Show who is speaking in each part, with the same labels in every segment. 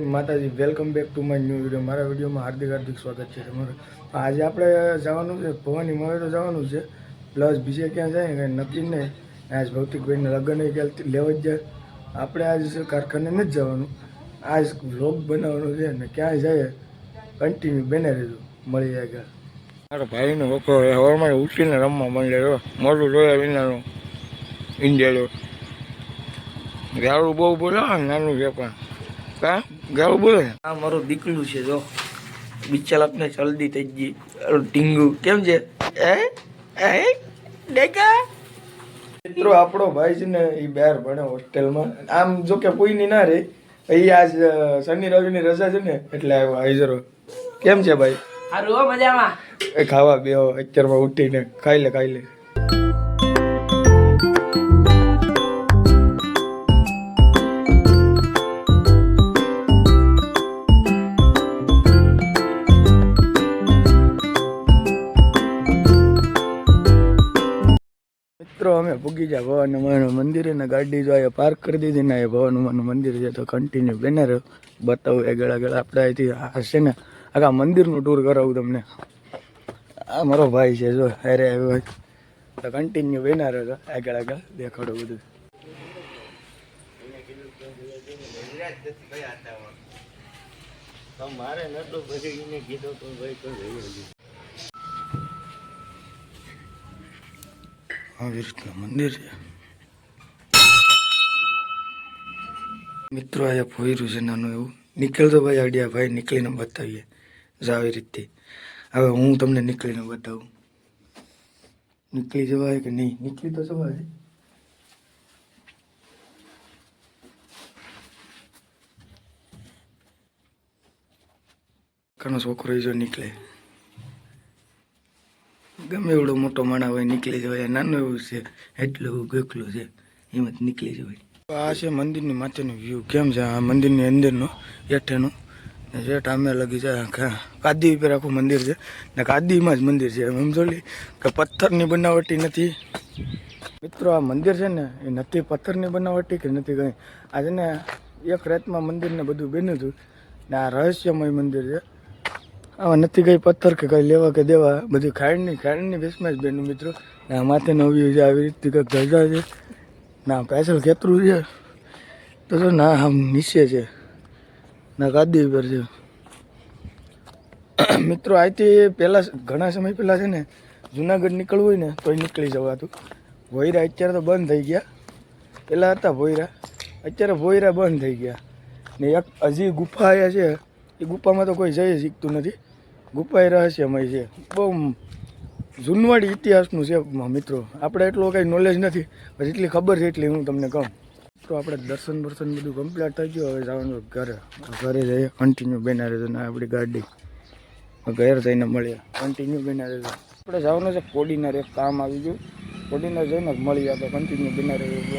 Speaker 1: માતાજી welcome back to my new video મારા વિડીયોમાં હાર્દિક હાર્દિક સ્વાગત છે તમારું. આજે આપણે જવાનું છે, ભવાની મવે તો જવાનું છે. પ્લસ બીજે ક્યાં જાય ને કંઈ નક્કી નહીં. આજ ભૌતિકભાઈને લગ્ન લેવા જ જાય. આપણે આજ કારખાને નથી જવાનું. આજ વ્લોગ બનાવવાનો છે ને ક્યાંય જાય કન્ટિન્યુ બને રહેજો. મળી જાય કે મારો ભાઈનો વખો હવામાં ઉઠીને રમવા માંડે મોટું જોયા વિનાનું. ઇન્ડિયાનો ગાળું બહુ બોલાવે નાનું છે પણ. કા ગાળું બોલે? આ મારું દીકલું છે જો. બિચાલાપને જલ્દી થઈ ગઈ. ટીંગું કેમ છે? એ એ ડેકા? મિત્રો આપણો ભાઈ છે ને એ બહાર ભણે હોસ્ટેલમાં. આમ જો કે કોઈની ના રે એ આજ શનિ રવિની રજા છે ને એટલે આવ્યો હાજરો. કેમ છે ભાઈ?
Speaker 2: સારું હો મજામાં.
Speaker 1: એ ખાવા બેહો અત્યારમાં ઉઠીને ખાઈ લે ખાઈ લે. અમે પૂગી જાય ભવાન હનુમાનનું મંદિરે ને ગાડી જો અહીંયા પાર્ક કરી દીધી ને એ ભવાન માનું મંદિર છે તો કન્ટિન્યુ બેનર બતાવું. ગળા આગળ આપણે અહીંથી હશે ને, આખા મંદિરનું ટૂર કરાવું તમને. આ મારો ભાઈ છે, જો અરે આવ્યો તો કન્ટિન્યુ બેના રહ્યો આગળ આગળ દેખાડું બધું. મારે નતું પછી કીધું તો ભાઈ, તો આવી મંદિર છે. મિત્રો, અહીંયા ફોયરું છે નાનું એવું. નીકળતો ભાઈ આડિયા ભાઈ, નીકળીને બતાવીએ આવી રીતે. હવે હું તમને નીકળીને બતાવું. નીકળી જવાય કે નહીં? નીકળી તો જવાય. કાનો છોકરો જો નીકળે. ગમે એવડો મોટો માણા હોય, નીકળી જવાય નાનું એવું છે, એટલું ગોખલું છે, એમાં જ નીકળી જવાય આ છે મંદિરની માથેનું વ્યૂ કેમ છે આ મંદિરની અંદરનું, હેઠેનું? જેઠ આમે લગી જાય કાદી ઉપર આખું મંદિર છે. ને કાદીમાં જ મંદિર છે. એમ સમજો કે પથ્થરની બનાવટી નથી. મિત્રો, આ મંદિર છે ને, એ નથી પથ્થરની બનાવટી કે નથી કંઈ. આ છે ને, એક રાતમાં મંદિરને બધું બન્યું હતું. ને આ રહસ્યમય મંદિર છે. આમાં નથી કઈ પથ્થર કે કઈ લેવા કે દેવા, બધું ખાંડની ખાંડની બેસમાં જ બેનું મિત્રો. આ માથે નવી છે, આવી રીતે કંઈક ધજા છે. ના પાછળ ખેતરું છે. તો જો ના, આમ નીચે છે. ના ગાદી ઉપર છે. મિત્રો અહીંથી પહેલાં ઘણા સમય પહેલાં છે ને, જુનાગઢ નીકળવું હોય ને, તોય નીકળી જવાતું ભોયરા અત્યારે તો બંધ થઈ ગયા. પહેલાં હતા ભોયરા અત્યારે ભોયરા બંધ થઈ ગયા. ને એક હજી ગુફા અહીંયા છે. એ ગુફામાં તો કોઈ જઈ શીખતું નથી. એ રહસ્યમય છે. બહુ જૂનવાડી ઇતિહાસનું છે મિત્રો. આપણે એટલું કંઈ નોલેજ નથી. પણ જેટલી ખબર છે એટલી હું તમને કહું. તો આપણે દર્શન બર્શન બધું કમ્પ્લીટ થઈ ગયું. હવે જવાનું ઘરે. ઘરે જઈએ. કન્ટિન્યુ બેના રહેજો. ને, આપણી ગાડી ઘરે જઈને મળીએ. કન્ટિન્યુ બેના રહેજો. આપણે જવાનું છે કોડીનાર. એક કામ આવી ગયું. કોડીનાર જઈને મળીએ આપણે. કન્ટિન્યુ બેના રહેજો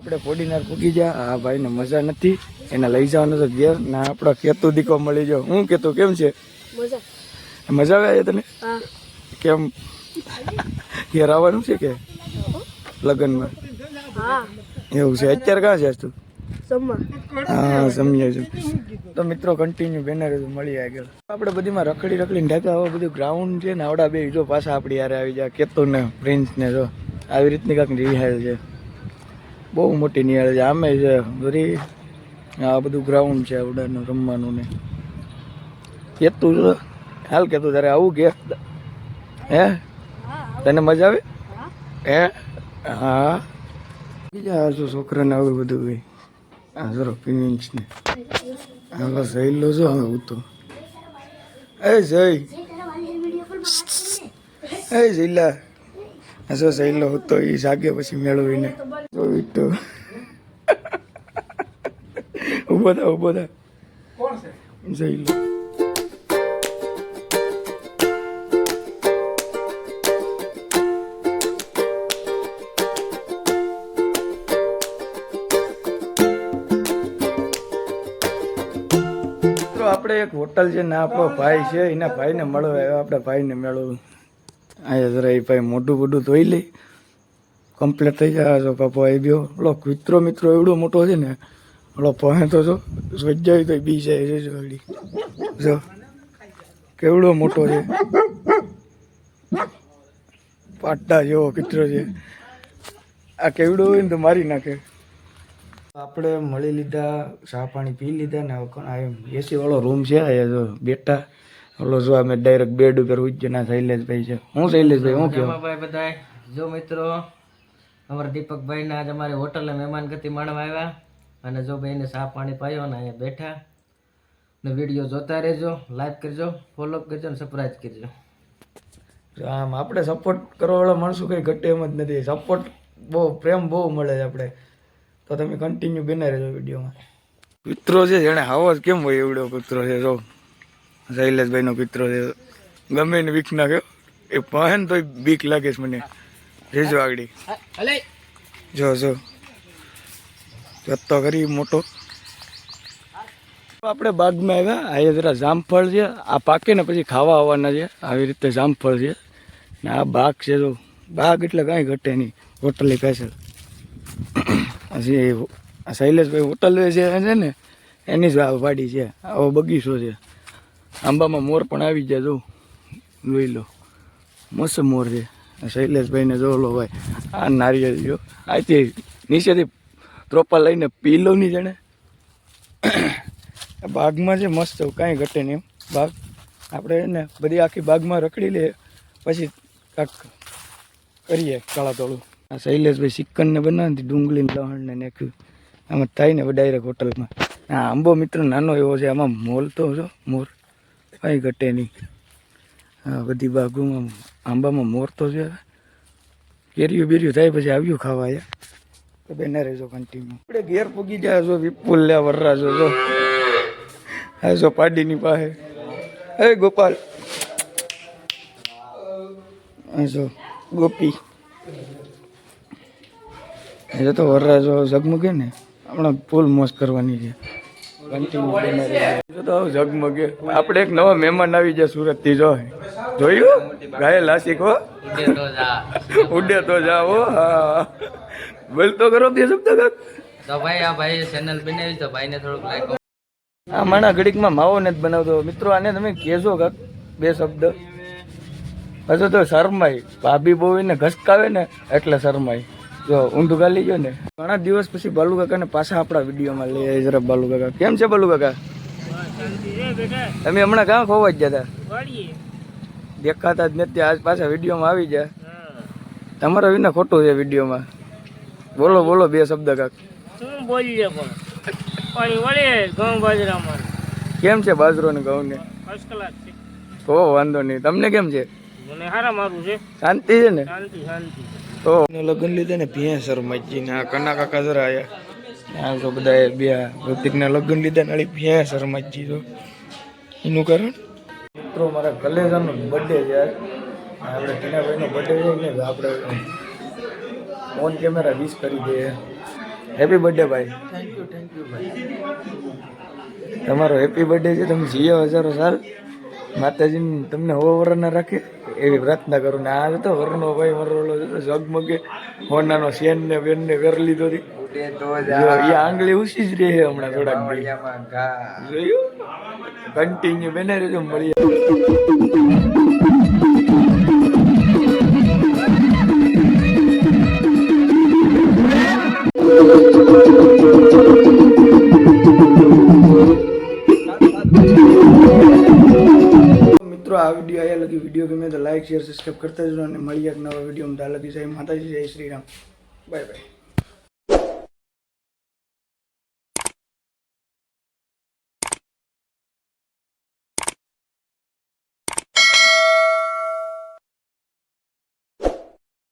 Speaker 1: આપણે કોડીનાર પૂકી ગયા. આ ભાઈને મજા નથી. એને લઈ જવાનું છે ઘેર. ને, આપણો કેતો દીકો મળી ગયો. હું કેતો? કેમ છે?
Speaker 2: મજા.
Speaker 1: મજા આવે તને? કેમ? ઘેર આવવાનું છે કે? લગ્નમાં? એવું છે. અત્યારે ક્યાં છે તું? હા સમજ્યા છું તો મિત્રો કન્ટિન્યુ બેનર મળી આગળ આપણે બધીમાં રખડી રખડીને ઢાકા હવે બધું ગ્રાઉન્ડ છે ને આવડા બે જો પાછા આપણી યારે આવી જાય કેતો ને પ્રિન્સ ને જો. આવી રીતની કાંઈક નિહાળ છે. બહુ મોટી નિહાળ છે. આમે છે બધી આ બધું ગ્રાઉન્ડ છે આવડાનું રમવાનું ને. કેતું જો હાલ કેતું તારે આવું કે? હે? તને મજા આવે? હે. હા? બીજા શું છોકરાને આવું બધું હોય. હા જરો પિનિંગ્સ ને. હાલો સહેલો જો હવે હું તો. એ જય. એ જઈલા જો સહેલો હતો એ જાગે પછી મેળવીને. જોઈ તો ઊભો થા ઊભો થા. જઈલો આપણે એક હોટલ છે ને આપણો ભાઈ છે, એના ભાઈને મળવા આવ્યો, આપણે ભાઈને મેળવું અહીંયા જરા એ ભાઈ મોઢું બોઢું ધોઈ લઈ કમ્પ્લીટ થઈ જાય છો, પાપો આવી ગયો ઓલો મિત્રો મિત્રો એવડો મોટો છે ને, ઓલો તો જો સોજાય તો બી જાય છે જો કેવડો મોટો છે. પાટા જેવો કચરો છે. આ કેવડો હોય ને તો મારી નાખે. આપણે મળી લીધા ચા પાણી પી લીધા ને આ એસી વાળો રૂમ છે અહીંયા જો બેઠા. ઓલો જો અમે ડાયરેક્ટ બેડ ઉપર ઉજ્જના શૈલેષભાઈ છે. હું શૈલેષભાઈ હું કહું
Speaker 3: ભાઈ બધા જો મિત્રો અમારા દીપકભાઈ ના આજ અમારી હોટલે મહેમાન ગતિ માણવા આવ્યા. અને જો ભાઈને ચા પાણી પાયો ને અહીંયા બેઠા. ને વીડિયો જોતા રહેજો લાઈક કરજો ફોલો કરજો ને સબસ્ક્રાઈબ કરજો.
Speaker 1: જો આમ આપણે સપોર્ટ કરવાવાળા માણસો કંઈ ઘટે એમ જ નથી. સપોર્ટ બહુ પ્રેમ બહુ મળે છે આપણે. તો તમે કન્ટિન્યુ બના રહેજો વિડીયોમાં. કૂતરો છે, જેણે હાવો જ કેમ હોય એવડો કૂતરો છે, જો. શૈલેષભાઈનો કૂતરો છે. ગમે એને બીક નાખ્યો એ પહેન તો બીક લાગે છે મને. રેજો આગળ. જો જો. જતો કરી મોટો. આપણે બાગમાં આવ્યા આ જરા જામફળ છે. આ પાકે ને પછી ખાવા આવવાના છે. આવી રીતે જામફળ છે. ને આ બાગ છે, જો. બાગ એટલે કાંઈ ઘટે નહીં. હોટલી પેસલ હજી શૈલેષભાઈ હોટલ જે છે ને, એની જ વાડી છે. આવો બગીચો છે. આંબામાં મોર પણ આવી જાય જો. જોઈ લો. મસ્ત મોર છે. શૈલેષભાઈને જો લો ભાઈ, આ નારિયેળ જો આથી નીચેથી ત્રોપા લઈને પી લો નહીં જણે બાગમાં છે, મસ્ત કાંઈ ઘટે નહીં બાગ આપણે ને બધી આખી બાગમાં રખડી લઈએ, પછી કાંક કરીએ કાળા તોળું. આ શૈલેષભાઈ સિક્કનને બનાવી ડુંગળીને લહણને નાખ્યું આમાં થાય ને ડાયરેક્ટ હોટલમાં આ આંબો મિત્ર નાનો એવો છે, આમાં મોલ તો જો, મોર. કાંઈ ઘટે નહીં. હા બધી બાગોમાં આંબામાં મોર તો છે. કેરીયું બેરિયું થાય પછી આવ્યું ખાવા યાર. તો બેના રહેજો કન્ટિન્યુ આપણે ઘેર પૂગી જાય જો, વિપુલ લે વર્રા જો જો. હા જો પાડીની પાસે. હે ગોપાલ. હા જો ગોપી. એ તો વરરાજો ઝગમગે ને. હમણાં ફૂલ મોજ કરવાની છે. કન્ટિન્યુ તો ઝગમગે. આપણે એક નવા મહેમાન આવી જાય સુરતથી જો. જોયું? ગાય લાસિક હો? ઉડે તો જાઓ હા. બોલ તો કરો બે શબ્દ કાક.
Speaker 3: તો ભાઈ આ ભાઈ ચેનલ બનાવી તો ભાઈને થોડુંક લાઈક
Speaker 1: આ માણા ઘડીકમાં માવો નથી બનાવતો. મિત્રો આને તમે કહેશો કાક બે શબ્દ. હજુ તો શરમાય. ભાભી બહુ એને ઘસકાવે ને એટલે શરમાય. જો ઊંધું ગાલી ગયો ને. ઘણા દિવસ પછી બાલુ કાકાને પાછા આપણા વિડીયોમાં લઈ આવી જરા બાલુ કાકા. કેમ છે બાલુ કાકા? તમે હમણાં ક્યાં ખોવા જ જતા દેખાતા જ નથી આજ પાછા વિડીયોમાં આવી જાય તમારા વિના ખોટું છે વિડીયોમાં. બોલો બોલો બે શબ્દ કાક.
Speaker 4: શું બોલીએ પણ? વળે ઘઉં બાજરામાં.
Speaker 1: કેમ છે બાજરો ને ઘઉં ને?
Speaker 4: ફર્સ્ટ ક્લાસ છે.
Speaker 1: તો વાંધો નહીં. તમને કેમ છે?
Speaker 4: મને હારા મારું છે.
Speaker 1: શાંતિ છે ને?
Speaker 4: શાંતિ શાંતિ.
Speaker 1: તો લગ્ન લીધે ને ભેંસર મજી ને આ કના કાકા જરા આયા. આ તો બધા બે ઋતિકના લગ્ન લીધા ને આલી ભેંસર તો. એનું કારણ? મિત્રો મારા કલેજાનો બર્થડે છે. આપણે ટીનાભાઈનો બર્થડે છે ને આપણે ઓન કેમેરા વિશ કરી દઈએ. હેપી બર્થડે ભાઈ.
Speaker 3: થેન્ક યુ થેન્ક યુ ભાઈ.
Speaker 1: તમારો હેપી બર્થડે છે તમે જીઓ હજારો સાલ. માતાજીને તમને હો વરના રાખે? એવી પ્રાર્થના કરું ને આ તો વરનો ભાઈ તો ઝગમગે. હોનાનો શેન ને બેન ને વેર લીધો હતી આંગળી ઉસી જ રહે હમણાં થોડાક. જોયું? કન્ટિન્યુ બેને રહેજો મળીએ મિત્રો લાઈક શેર સબસ્ક્રાઈબ કરતા જજો અને મળીએ એક નવા વિડીયોમાં. લગી જય માતાજી, જય શ્રી રામ. Bye bye